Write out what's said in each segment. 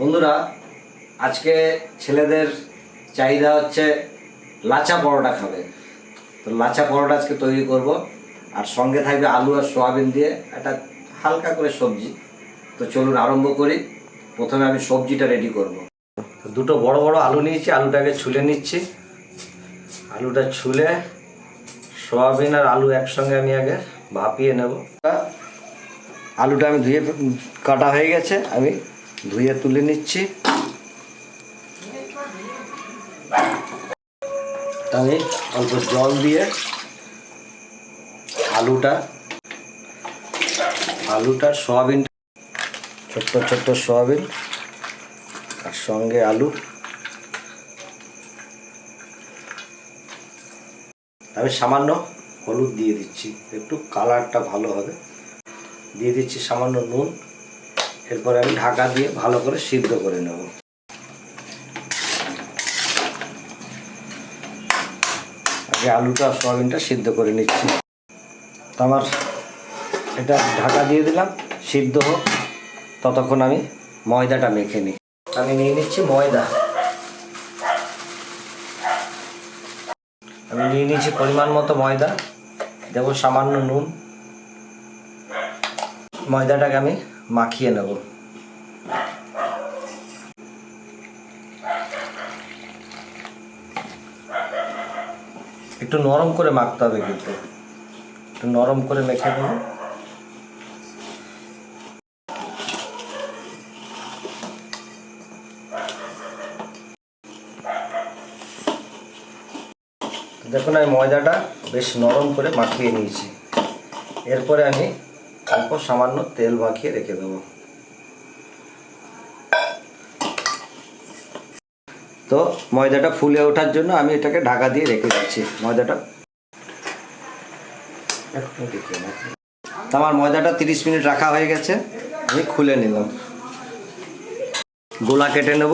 বন্ধুরা, আজকে ছেলেদের চাহিদা হচ্ছে লাচা পরোটা খাবে। তো লাচা পরোটা আজকে তৈরি করব, আর সঙ্গে থাকবে আলু আর সোয়াবিন দিয়ে একটা হালকা করে সবজি। তো চলুন আরম্ভ করি। প্রথমে আমি সবজিটা রেডি করব। দুটো বড় বড় আলু নিয়েছি, আলুটাকে ছুলে নিচ্ছি। আলুটা ছুলে সোয়াবিন আর আলু একসঙ্গে আমি আগে ভাপিয়ে নেব। আলুটা আমি ধুয়ে কাটা হয়ে গেছে, আমি ধুয়ে তুলে নিচ্ছি। আমি অল্প জল দিয়ে আলুটা আলুটা, সয়াবিন, ছোট্ট ছোট্ট সয়াবিন আর সঙ্গে আলু। আমি সামান্য হলুদ দিয়ে দিচ্ছি। একটু কালারটা ভালো হবে। দিয়ে দিচ্ছি সামান্য নুন। এরপরে আমি ঢাকা দিয়ে ভালো করে সিদ্ধ করে নেব। আগে আলুটা, সয়াবিনটা সিদ্ধ করে নিচ্ছি। তো আমার এটা ঢাকা দিয়ে দিলাম, সিদ্ধ হোক। ততক্ষণ আমি ময়দাটা মেখে নিই। আমি নিয়ে নিচ্ছি ময়দা। আমি নিয়ে নিচ্ছি পরিমাণ মতো ময়দা। দেবো সামান্য নুন। ময়দাটাকে আমি মাখিয়ে নেব। একটু নরম করে মাখতে হবে কিন্তু। একটু নরম করে মেখে দেবো দেখুন আমি ময়দাটা বেশ নরম করে মাখিয়ে নিয়েছি। এরপরে আমি অল্প সামান্য তেল মাখিয়ে রেখে দেবো। তো ময়দাটা ফুলে ওঠার জন্য আমি এটাকে ঢাকা দিয়ে রেখে দিচ্ছি। ময়দাটা আমার ময়দাটা তিরিশ মিনিট রাখা হয়ে গেছে। আমি খুলে নিলাম। গোলা কেটে নেব।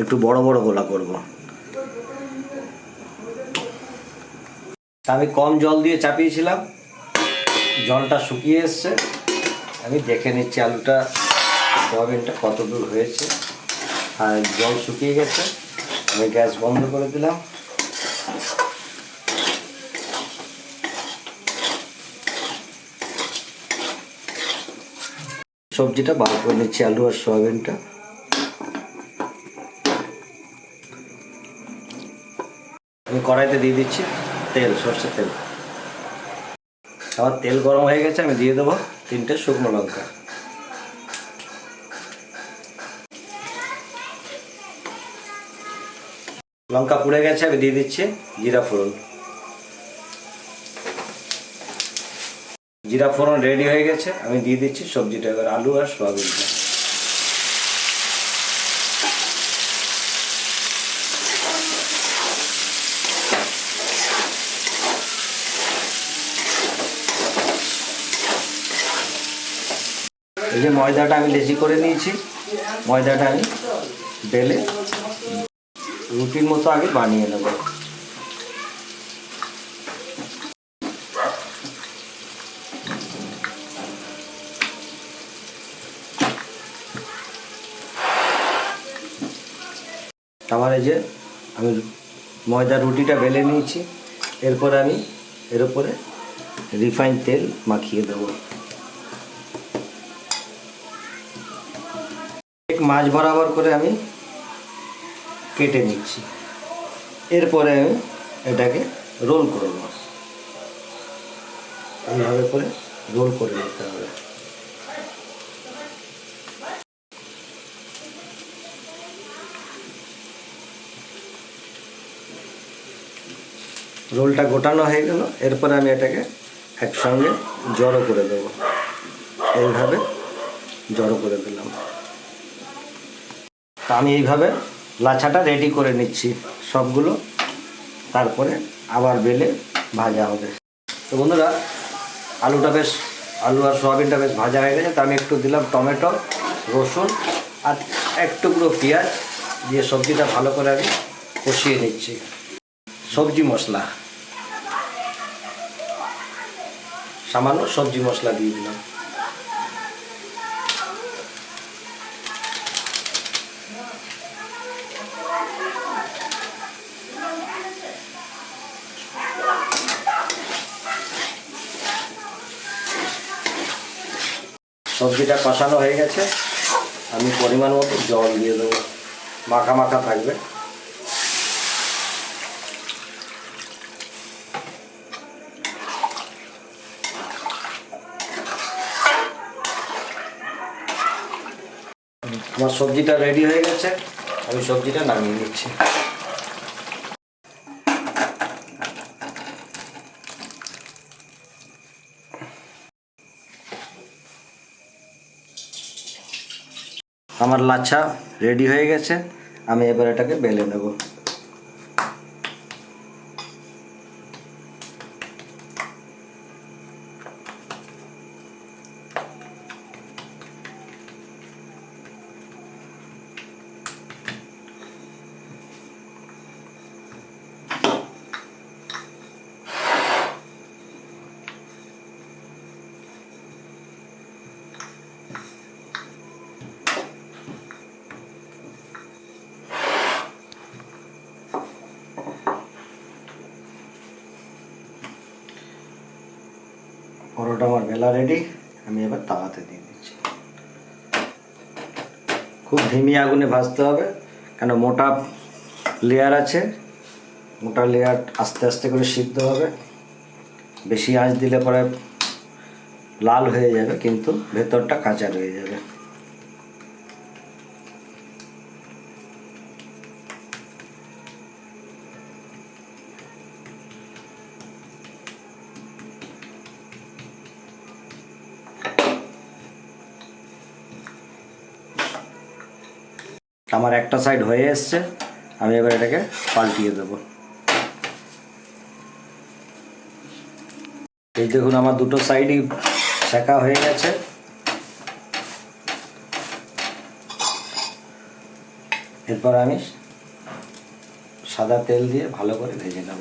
একটু বড় বড় গোলা করব। আমি কম জল দিয়ে চাপিয়েছিলাম। জলটা শুকিয়ে এসছে। আমি দেখে নিচ্ছি আলুটা, সোয়াবিনটা কত দূর হয়েছে। আর জল শুকিয়ে গেছে। আমি গ্যাস বন্ধ করে দিলাম। সবজিটা বার করে নিচ্ছি, আলু আর সোয়াবিনটা। আমি কড়াইতে দিয়ে দিচ্ছি। তেল, সর্ষের তেল। আমার তেল গরম হয়ে গেছে, আমি দিয়ে দেবো তিনটে শুকনো লঙ্কা। লঙ্কা পুড়ে গেছে, আমি দিয়ে দিচ্ছি জিরা ফোড়ন। জিরা ফোড়ন রেডি হয়ে গেছে, আমি দিয়ে দিচ্ছি সবজিটা, এবার আলু আর সোয়াবিনটা এই যে ময়দাটা আমি লেচি করে নিয়েছি, ময়দাটা আমি বেলে রুটির মতো আগে বানিয়ে নেব। আমার এই যে আমি ময়দা রুটিটা বেলে নিয়েছি, এরপর আমি এর উপরে রিফাইন তেল মাখিয়ে দেবো। মাছ বরাবর করে আমি কেটে নিচ্ছি। এরপরে আমি এটাকে রোল করব এইভাবে করে রোল করে নিতে হবে। রোলটা গোটানো হয়ে গেল। এরপরে আমি এটাকে একসঙ্গে জড়ো করে দেবো। এইভাবে জড়ো করে দিলাম। তা আমি এইভাবে লাছাটা রেডি করে নিচ্ছি সবগুলো। তারপরে আবার বেলে ভাজা হবে। তো বন্ধুরা, আলুটা বেশ, আলু আর সোয়াবিনটা বেশ ভাজা হয়ে গেছে। তা আমি একটু দিলাম টমেটো, রসুন আর এক টুকরো পেঁয়াজ দিয়ে সবজিটা ভালো করে আমি কষিয়ে নিচ্ছি। সবজি মশলা। সামান্য সবজি মশলা দিয়ে দিলাম। সবজিটা কষানো হয়ে গেছে। আমি পরিমাণ মতো জল দিয়ে দেবো। মাখা মাখা থাকবে। আমার সবজিটা রেডি হয়ে গেছে। আমি সবজিটা নামিয়ে নিচ্ছি। আমার লাচ্ছা রেডি হয়ে গেছে। আমি এবার এটাকে বেলে নেব। পরোটা আমার বেলা রেডি আমি এবার তাওয়াতে দিয়ে দিচ্ছি। খুব ধিমি আগুনে ভাজতে হবে, কেন মোটা লেয়ার আছে, মোটা লেয়ার আস্তে আস্তে করে সিদ্ধ হবে। বেশি আঁচ দিলে পরে লাল হয়ে যাবে, কিন্তু ভেতরটা কাঁচা রয়ে যাবে। আমার একটা সাইড হয়ে এসছে, আমি এবার এটাকে পাল্টিয়ে দেব। এই দেখুন আমার দুটো সাইডই শেখা হয়ে গেছে। এরপর আমি সাদা তেল দিয়ে ভালো করে ভেজে নেব।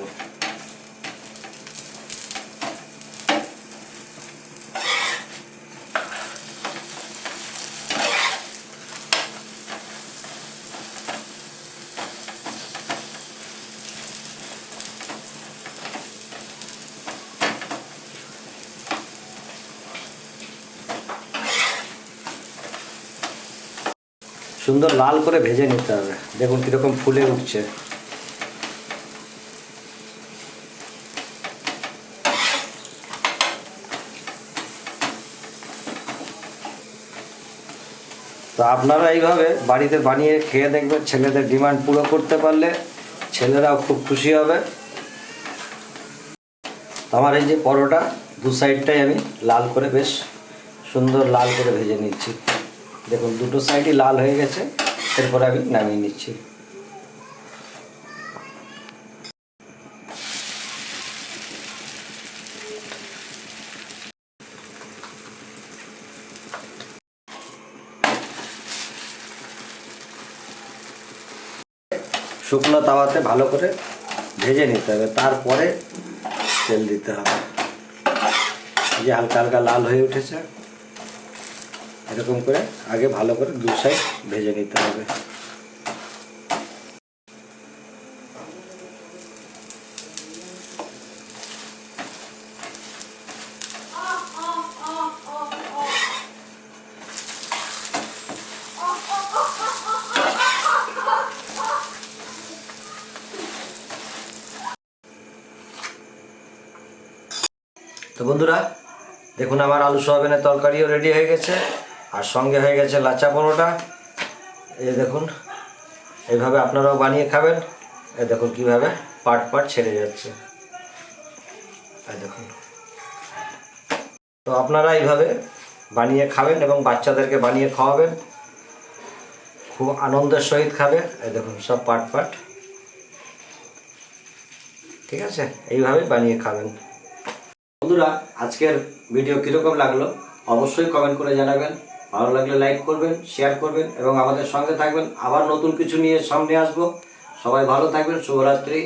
সুন্দর লাল করে ভেজে নিতে হবে। দেখুন কীরকম ফুলে উঠছে। তো আপনারা এইভাবে বাড়িতে বানিয়ে খেয়ে দেখবেন, ছেলেদের ডিমান্ড পুরো করতে পারলে ছেলেরাও খুব খুশি হবে। আমার এই যে পরোটা, দু সাইডটাই আমি লাল করে বেশ সুন্দর লাল করে ভেজে নিচ্ছি। দেখুন, দুটো সাইডই লাল হয়ে গেছে, এরপর আমি নামিয়ে নিচ্ছি। শুকনো তাওয়াতে ভালো করে ভেজে নিতে হবে, তারপরে তেল দিতে হবে। যে হালকা হালকা লাল হয়ে উঠেছে। এরকম করে আগে ভালো করে দু সাইড ভেজে নিতে হবে। তো বন্ধুরা, দেখুন আমার আলু সোয়াবিনের তরকারিও রেডি হয়ে গেছে। আর সঙ্গে হয়ে গেছে লাচা পরোটা। এই দেখুন এইভাবে আপনারাও বানিয়ে খাবেন। এ দেখুন কীভাবে পাট পাট ছেড়ে যাচ্ছে। দেখুন। তো আপনারা এইভাবে বানিয়ে খাবেন এবং বাচ্চাদেরকে বানিয়ে খাওয়াবেন। খুব আনন্দের সহিত খাবে। এই দেখুন, সব পাট পাট। ঠিক আছে? এইভাবে বানিয়ে খাবেন। বন্ধুরা, আজকের ভিডিও কীরকম লাগল? অবশ্যই কমেন্ট করে জানাবেন। ভালো লাগলে লাইক করবেন শেয়ার করবেন এবং আমাদের সঙ্গে থাকবেন। আবার নতুন কিছু নিয়ে সামনে আসব। সবাই ভালো থাকবেন, শুভরাত্রি।